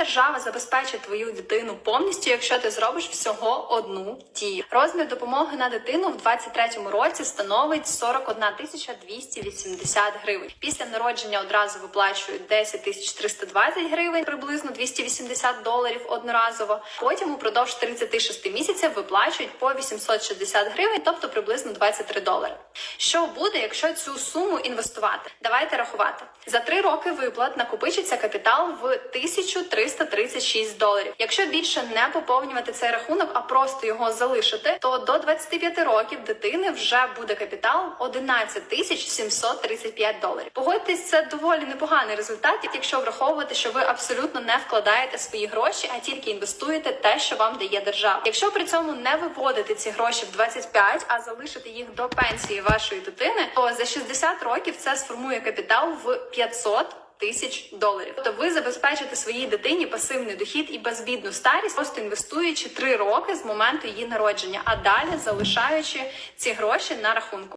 Держава забезпечить твою дитину повністю, якщо ти зробиш всього одну дію. Розмір допомоги на дитину в 23-му році становить 41 тисяча 280 гривень. Після народження одразу виплачують 10 тисяч 320 гривень, приблизно 280 доларів одноразово. Потім упродовж 36 місяців виплачують по 860 гривень, тобто приблизно 23 долари. Що буде, якщо цю суму інвестувати? Давайте рахувати. За три роки виплат накопичиться капітал в 1336 доларів. Якщо більше не поповнювати цей рахунок, а просто його залишити, то до 25 років дитини вже буде капітал 11 тисяч 735 доларів. Погодьтесь, це доволі непоганий результат, якщо враховувати, що ви абсолютно не вкладаєте свої гроші, а тільки інвестуєте те, що вам дає держава. Якщо при цьому не виводити ці гроші в 25, а залишити їх до пенсії вашої дитини, то за 60 років це сформує капітал в 500 тисяч доларів. Тобто ви забезпечите своїй дитині пасивний дохід і безбідну старість, просто інвестуючи 3 роки з моменту її народження, а далі залишаючи ці гроші на рахунку.